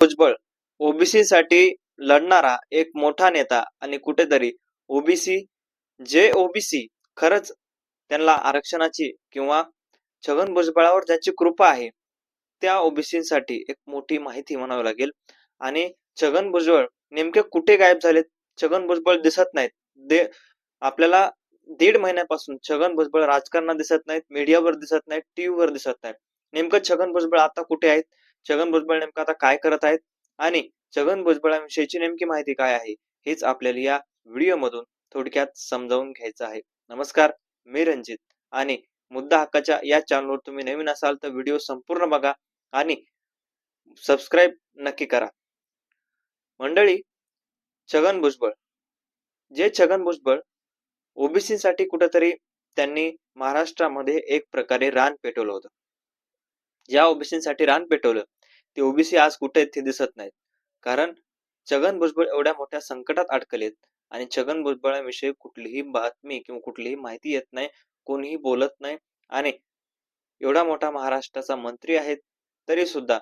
Bhujbal OBC साठी लढणारा एक मोठा नेता आणि कुठेतरी ओबीसी जे ओबीसी खरंच त्यांना आरक्षणाची किंवा छगन भुजबळावर ज्याची कृपा आहे त्या ओबीसीसाठी एक मोठी माहिती म्हणावी लागेल. आणि छगन भुजबळ नेमके कुठे गायब झालेत? छगन भुजबळ दिसत नाहीत. दे आपल्याला दीड महिन्यापासून छगन भुजबळ राजकारणात दिसत नाहीत मीडियावर दिसत नाहीत टीव्हीवर दिसत नाहीत. नेमकं छगन भुजबळ आता कुठे आहेत? छगन भुजबळ नेमकं आता काय करत आहेत? आणि छगन भुजबळांविषयीची नेमकी माहिती काय आहे? हेच आपल्याला या व्हिडिओमधून थोडक्यात समजावून घ्यायचं आहे. नमस्कार मी रंजित आणि मुद्दा हक्काच्या या चॅनलवर तुम्ही नवीन असाल तर व्हिडिओ संपूर्ण बघा आणि सबस्क्राईब नक्की करा. मंडळी छगन भुजबळ. जे छगन भुजबळ ओबीसी साठी कुठेतरी त्यांनी महाराष्ट्रामध्ये एक प्रकारे रान पेटवलं होतं. ज्या ओबीसीसाठी रान पेटवलं. ते ओबीसी आज कुठे आहेत ते दिसत नाहीत. कारण छगन भुजबळ एवढ्या मोठ्या संकटात अडकलेत आणि छगन भुजबळाविषयी कुठलीही बातमी किंवा कुठलीही माहिती येत नाही कोणीही बोलत नाही आणि एवढा मोठा महाराष्ट्राचा मंत्री आहेत तरी सुद्धा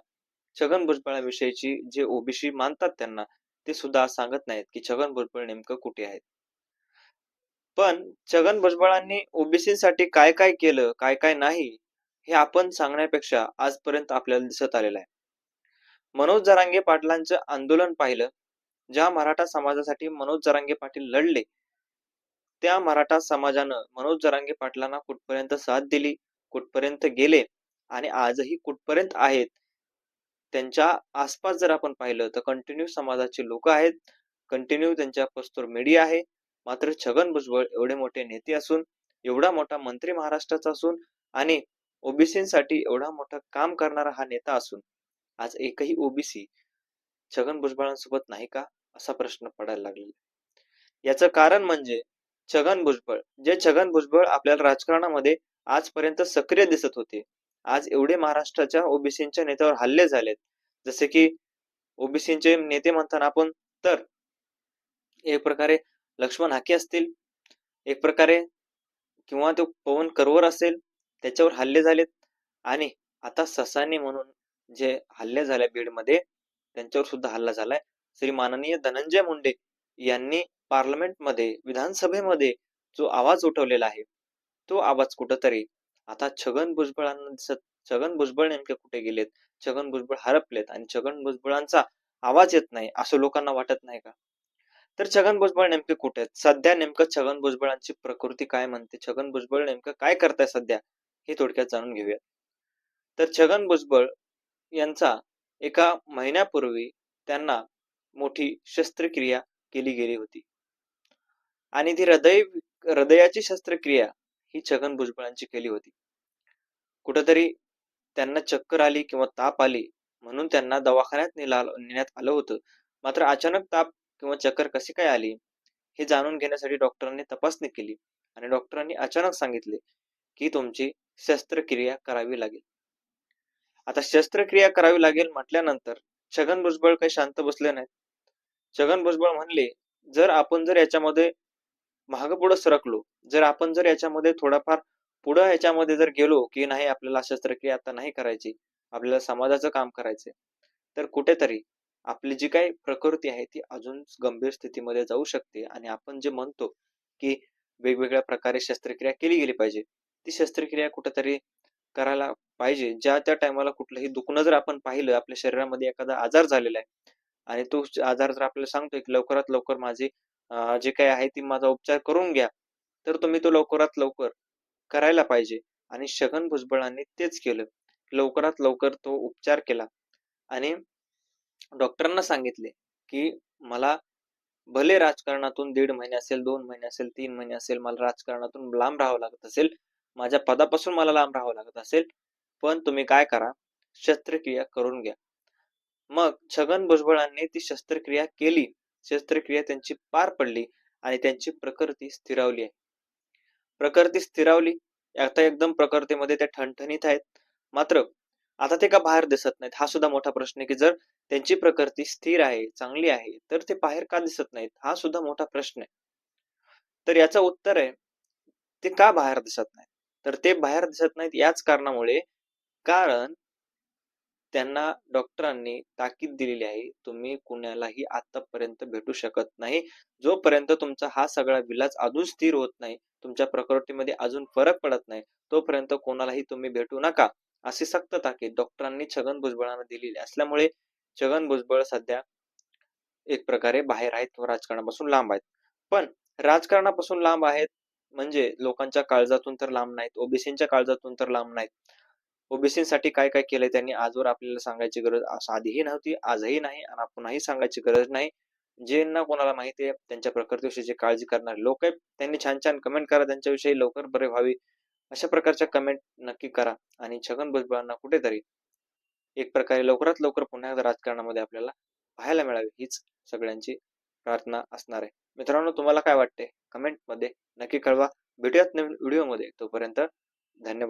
छगन भुजबळाविषयीची जे ओबीसी मानतात त्यांना ते सुद्धा सांगत नाहीत की छगन भुजबळ नेमकं कुठे आहेत. पण छगन भुजबळांनी ओबीसीसाठी काय काय केलं काय काय नाही हे आपण सांगण्यापेक्षा आजपर्यंत आपल्याला दिसत आलेलं आहे. मनोज जरांगे पाटलांचं आंदोलन पाहिलं ज्या मराठा समाजासाठी मनोज जरांगे पाटील लढले त्या मराठा समाजानं मनोज जरांगे पाटलांना कुठपर्यंत साथ दिली कुठपर्यंत गेले आणि आजही कुठपर्यंत आहेत त्यांच्या आसपास जर आपण पाहिलं तर कंटिन्यू समाजाचे लोक आहेत कंटिन्यू त्यांच्या पस्तूर मीडिया आहे मात्र छगन भुजबळ एवढे मोठे नेते असून एवढा मोठा मंत्री महाराष्ट्राचा असून आणि ओबीसीसाठी एवढा मोठा काम करणारा हा नेता असून आज एकही ओबीसी छगन भुजबळांसोबत नाही का? असा प्रश्न पडायला लागलेला याचं कारण म्हणजे छगन भुजबळ जे छगन भुजबळ आपल्याला राजकारणामध्ये आजपर्यंत सक्रिय दिसत होते आज एवढे महाराष्ट्राच्या ओबीसींच्या नेत्यावर हल्ले झालेत. जसे की ओबीसींचे नेते म्हणताना आपण तर एक प्रकारे लक्ष्मण हाके असतील एक प्रकारे किंवा तो पवन करवर असेल त्याच्यावर हल्ले झालेत. आणि आता ससानी म्हणून जे हल्ले झाले बीडमध्ये त्यांच्यावर सुद्धा हल्ला झालाय. श्री माननीय धनंजय मुंडे यांनी पार्लमेंटमध्ये विधानसभेमध्ये जो आवाज उठवलेला आहे तो आवाज कुठंतरी आता छगन भुजबळांना दिसत छगन भुजबळ नेमके कुठे गेलेत? छगन भुजबळ हरपलेत आणि छगन भुजबळांचा आवाज येत नाही असं लोकांना वाटत नाही का? तर छगन भुजबळ नेमके कुठे आहेत? सध्या नेमकं छगन भुजबळांची प्रकृती काय म्हणते? छगन भुजबळ नेमकं काय करताय सध्या? हे थोडक्यात जाणून घेऊया तर छगन भुजबळ यांचा एका महिन्यापूर्वी त्यांना मोठी शस्त्रक्रिया केली गेली होती. आणि ती हृदय हृदयाची शस्त्रक्रिया ही छगन भुजबळांची केली होती. कुठंतरी त्यांना चक्कर आली किंवा ताप आली म्हणून त्यांना दवाखान्यात नेला नेण्यात आलं होतं. मात्र अचानक ताप किंवा चक्कर कशी काय आली हे जाणून घेण्यासाठी डॉक्टरांनी तपासणी केली. आणि डॉक्टरांनी अचानक सांगितले की तुमची शस्त्रक्रिया करावी लागेल. आता शस्त्रक्रिया करावी लागेल म्हटल्यानंतर छगन भुजबळ काही शांत बसले नाहीत. छगन भुजबळ म्हणले जर आपण जर याच्यामध्ये महाग पुढे सरकलो जर आपण जर याच्यामध्ये थोडाफार पुढं ह्याच्यामध्ये जर गेलो की नाही आपल्याला शस्त्रक्रिया आता नाही करायची आपल्याला समाजाचं काम करायचंय तर कुठेतरी आपली जी काही प्रकृती आहे ती अजून गंभीर स्थितीमध्ये जाऊ शकते आणि आपण जे म्हणतो की वेगवेगळ्या प्रकारे शस्त्रक्रिया केली गेली पाहिजे ती शस्त्रक्रिया कुठेतरी करायला पाहिजे. ज्या त्या टायमाला कुठलंही दुखणं जर आपण पाहिलं आपल्या शरीरामध्ये एखादा आजार झालेला आहे आणि तो आजार जर आपल्याला सांगतोय की लवकरात लवकर माझी जे काही आहे ती माझा उपचार करून घ्या तर तुम्ही तो लवकरात लवकर करायला पाहिजे आणि छगन भुजबळांनी तेच केलं. लवकरात लवकर तो उपचार केला आणि डॉक्टरांना सांगितले की मला भले राजकारणातून दीड महिने असेल दोन महिने असेल तीन महिने असेल मला राजकारणातून लांब राहावं लागत असेल माझ्या पदापासून मला लांब राहावं लागत असेल पण तुम्ही काय करा शस्त्रक्रिया करून घ्या. मग छगन भुजबळांनी ती शस्त्रक्रिया केली. शस्त्रक्रिया त्यांची पार पडली आणि त्यांची प्रकृती स्थिरावली आहे. प्रकृती स्थिरावली? आता एकदम प्रकृतीमध्ये त्या ठणठणीत आहेत. मात्र आता ते का बाहेर दिसत नाहीत? हा सुद्धा मोठा प्रश्न आहे की जर त्यांची प्रकृती स्थिर आहे चांगली आहे तर ते बाहेर का दिसत नाहीत? हा सुद्धा मोठा प्रश्न आहे. तर याचं उत्तर आहे ते का बाहेर दिसत नाहीत? तर ते बाहेर दिसत नाहीत याच कारणामुळे कारण त्यांना डॉक्टरांनी ताकीद दिलेली आहे तुम्ही कुणालाही आतापर्यंत भेटू शकत नाही. जोपर्यंत तुमचा हा सगळा विलाज अजून स्थिर होत नाही तुमच्या प्रकृतीमध्ये अजून फरक पडत नाही तोपर्यंत कोणालाही तुम्ही भेटू नका अशी सक्त ताकीद डॉक्टरांनी छगन भुजबळांना दिलेली असल्यामुळे छगन भुजबळ सध्या एक प्रकारे बाहेर आहेत व राजकारणापासून लांब आहेत. पण राजकारणापासून लांब आहेत म्हणजे लोकांच्या काळजातून तर लांब नाहीत ओबीसींच्या काळजातून तर लांब नाहीत. ओबीसींसाठी काय काय केलंय त्यांनी आजवर आपल्याला सांगायची गरज आधीही नव्हती आजही नाही आणि पुन्हाही सांगायची गरज नाही. ज्यांना कोणाला माहिती आहे त्यांच्या प्रकृतीविषयी जे काळजी करणारे लोक आहेत त्यांनी छान छान कमेंट करा त्यांच्याविषयी लवकर बरे व्हावी. अशा प्रकारच्या कमेंट नक्की करा. आणि छगन भुजबळांना कुठेतरी एक प्रकारे लवकरात लवकर पुन्हा एकदा राजकारणामध्ये आपल्याला पाहायला मिळावी हीच सगळ्यांची प्रार्थना असणार आहे. मित्रांनो तुम्हाला काय वाटते? कमेंटमध्ये नक्की कळवा. भेटूयात नवीन व्हिडिओमध्ये तोपर्यंत धन्यवाद.